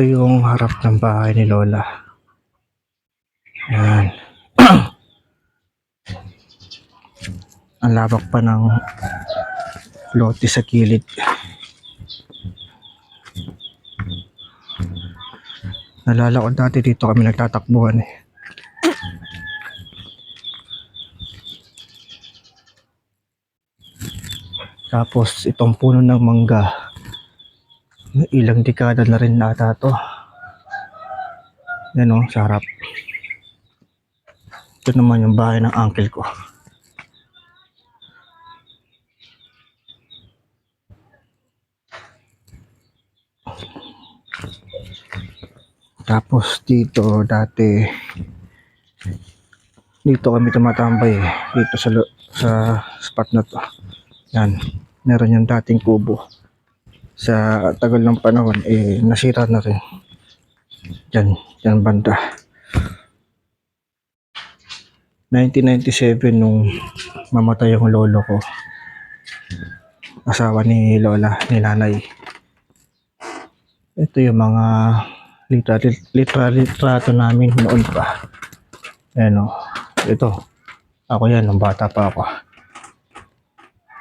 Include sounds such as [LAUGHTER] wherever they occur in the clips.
Ito yung harap ng bahay ni Lola. Yan. [CLEARS THROAT] Ang labak pa ng lote sa kilid. Nalala ko dati dito kami nagtatakbuhan eh. Tapos itong puno ng mangga. Ilang dekada na rin nata to. Yan o, sa harap. Ito naman yung bahay ng uncle ko. Tapos dito dati dito kami tumatambay eh. dito sa sa spot na to. Yan, meron yung dating kubo. Sa tagal ng panahon eh nasira na rin. Yan, yan banda. 1997 nung mamatay yung lolo ko. Asawa ni lola, ni nanay. Ito yung mga literal, literal litrato namin noon pa. Ayan o. Ito. Ako yan, nung bata pa ako.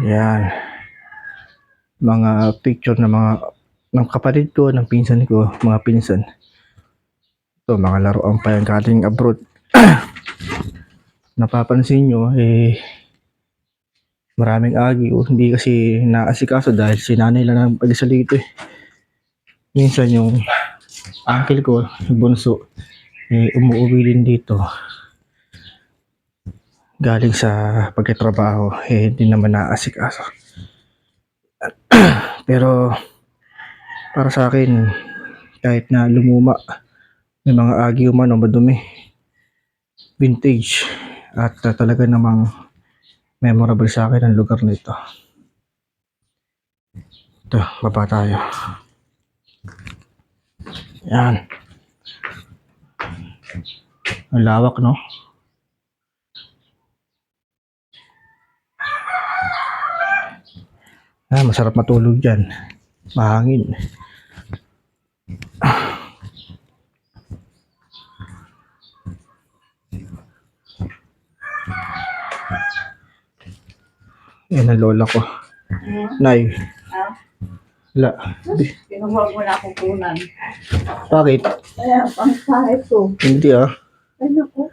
Yan. Mga picture ng mga ng kapatid ko, ng pinsan ko, mga pinsan. Ito, mga laruan pa yan galing abroad. [CLEARS THROAT] Napapansin nyo, eh, maraming agi. O, hindi kasi naasikaso dahil si nanay lang ang pag-isa dito eh. Minsan yung uncle ko, yung bunso, eh, umuwi din dito. Galing sa pagkatrabaho, eh, hindi naman naasikaso. Pero, para sa akin, kahit na lumuma, may mga agyo man o madumi, vintage, at uh, talaga namang memorable sa akin ang lugar na ito. Ito, baba tayo. Yan. Ang lawak, no? Ah, masarap matulog dyan. Mahangin. Yan ang lola ko. Nay. La. Di- Kinuha mo na akong kunan. Bakit? Kaya, pang kahit ko. Hindi ah. Ay, naku.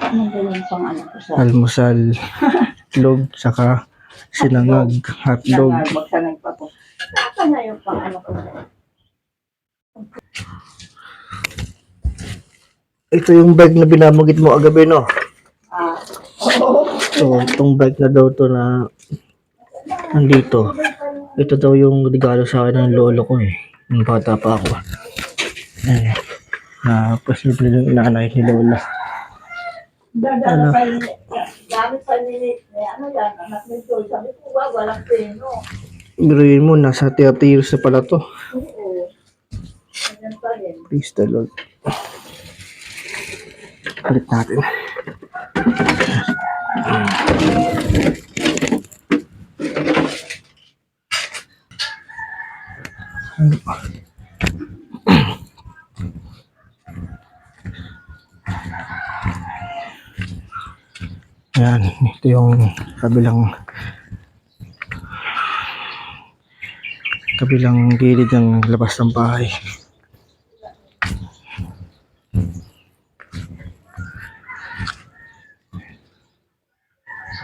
Ano ba yung pang ano ko sa... Almusal, [LAUGHS] log, saka sinangag, hotdog. Nangar, magsanay pa ko. Saan na yung pang ano ko sa... Ito yung bag na binamagit mo agabi, no? Ah, oo. So, itong bag na daw to na nandito. Ito daw yung regalo sa akin ng lolo ko eh. Nung bata pa ako. Eh, na posible yung nanay ni Lola. Dadala pa yun. Gamit pa ni... eh, Ano yan? Anak ni Joy. Sabi ko, wag, walang pino. Biruin mo, nasa 30 years na pala to. Oo. Ganyan pa rin. Please the Lord. Palit natin. Ayan, ito yung kabilang kabilang gilid ng labas ng bahay.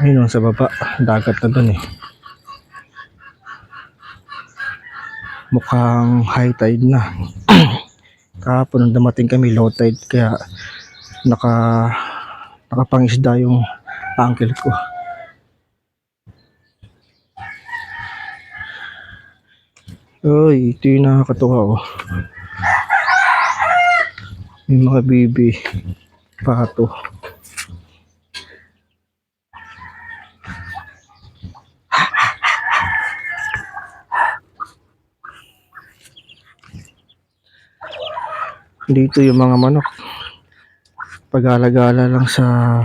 Ayun oh, sa baba, dagat na dun eh. Mukhang high tide na. [CLEARS THROAT] Kahapon nung dumating kami low tide kaya naka nakapangisda yung uncle ko. Uy, ito yung nakakatuwa oh. May mga bibi, pato. Dito yung mga manok. Pag-alagala lang sa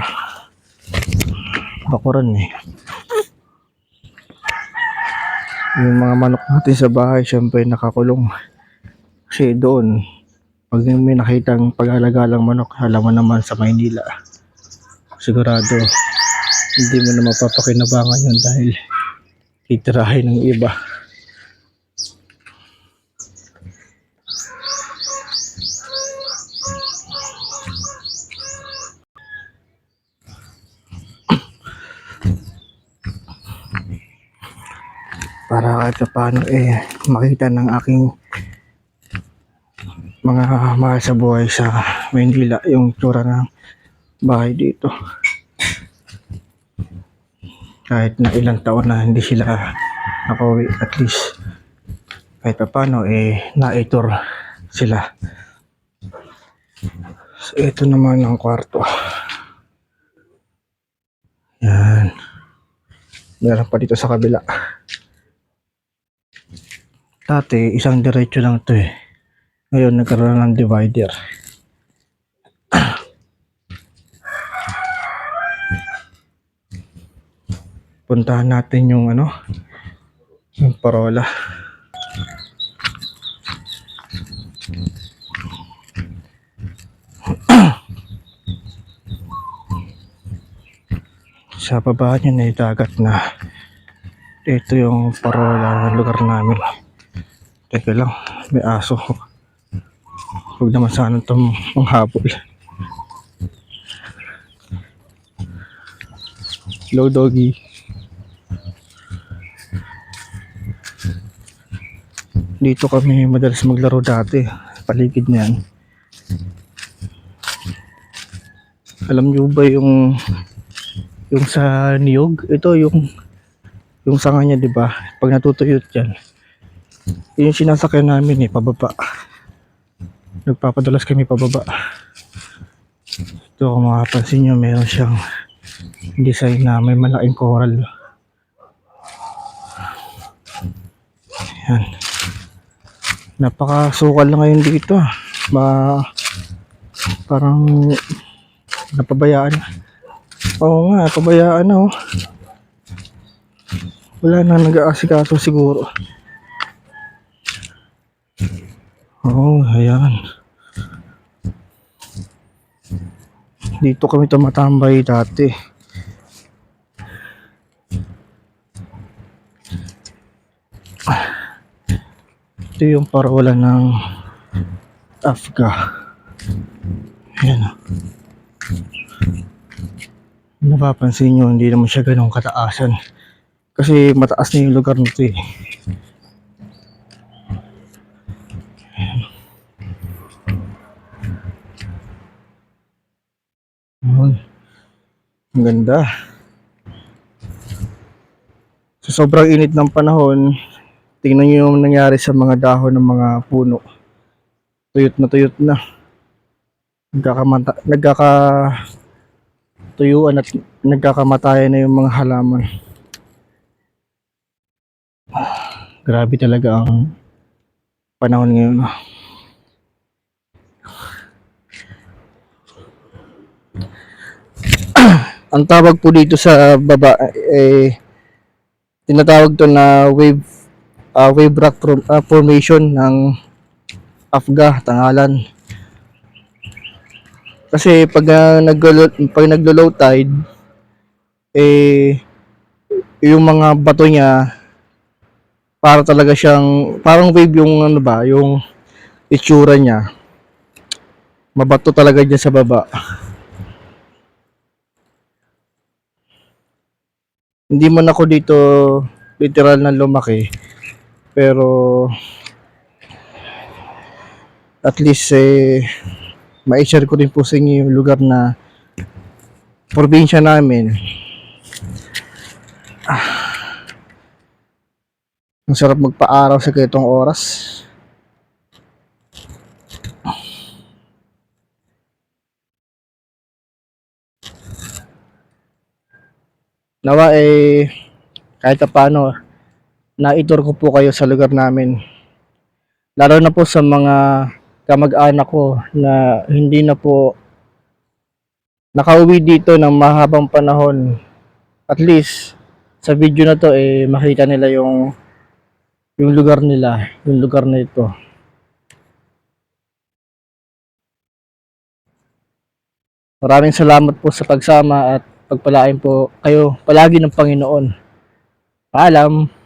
bakuran eh. Yung mga manok natin sa bahay, syempre nakakulong. Kasi doon, pag may nakitang pag-alagalang manok, alam mo naman sa Maynila, sigurado, hindi mo na mapapakinabangan yun dahil titirahin ng iba. Para kahit pa paano eh makita ng aking mga mahal sa buhay sa Maynila yung tura ng bahay dito. Kahit na ilang taon na hindi sila nakauwi at least kahit pa paano eh naitur sila. So ito naman ang kwarto. Yan. Meron pa dito sa kabila Dati, isang diretso lang to eh. Ngayon, nagkaroon ng divider. [CLEARS THROAT] Puntahan natin yung ano, yung parola. [CLEARS THROAT] Sa baba niya na yung dagat na ito yung parola ng lugar namin. Teka lang, may aso. Huwag naman sana itong manghabol. Hello, doggy. Dito kami madalas maglaro dati. Paligid niyan. Alam niyo ba yung yung sa niyog? Ito yung yung sanga niya, di ba? Pag natutuyot yan, yung sinasakyan namin eh, pababa. Nagpapadalas kami pababa. Ito kung makapansin nyo, meron siyang design na may malaking coral. Yan. Napakasukal na ngayon dito. Ba, parang napabayaan na. Oo nga, pabayaan na oh. Wala na nag-aasikaso siguro. Oo, oh, ayan. Dito kami tumatambay dati. Ito yung parola ng Afga. Ayan. Napapansin nyo, hindi naman siya ganun kataasan. Kasi mataas na yung lugar nito eh. Ang ganda. Sa sobrang init ng panahon, tingnan nyo yung nangyari sa mga dahon ng mga puno. Tuyot na tuyot na. Nagkakamata, nagkaka tuyuan at nagkakamatayan na yung mga halaman. [SIGHS] Grabe talaga ang panahon ngayon. Ang tawag po dito sa baba eh tinatawag to na wave ah, wave rock form- ah, formation ng Afga Tangalan. Kasi pag uh, nag pag naglo-low tide eh yung mga bato niya para talaga siyang parang wave yung ano ba, yung itsura niya. Mabato talaga diyan sa baba. Hindi man ako dito literal na lumaki. Pero at least eh ma-share ko din po sa inyo yung lugar na probinsya namin. Ah. Ang sarap magpa-araw sa ganitong oras. Nawa eh, kahit paano, naitur ko po kayo sa lugar namin. Lalo na po sa mga kamag-anak ko na hindi na po nakauwi dito ng mahabang panahon. At least, sa video na to, eh, makita nila yung yung lugar nila, yung lugar na ito. Maraming salamat po sa pagsama at pagpalain po kayo palagi ng Panginoon. Paalam!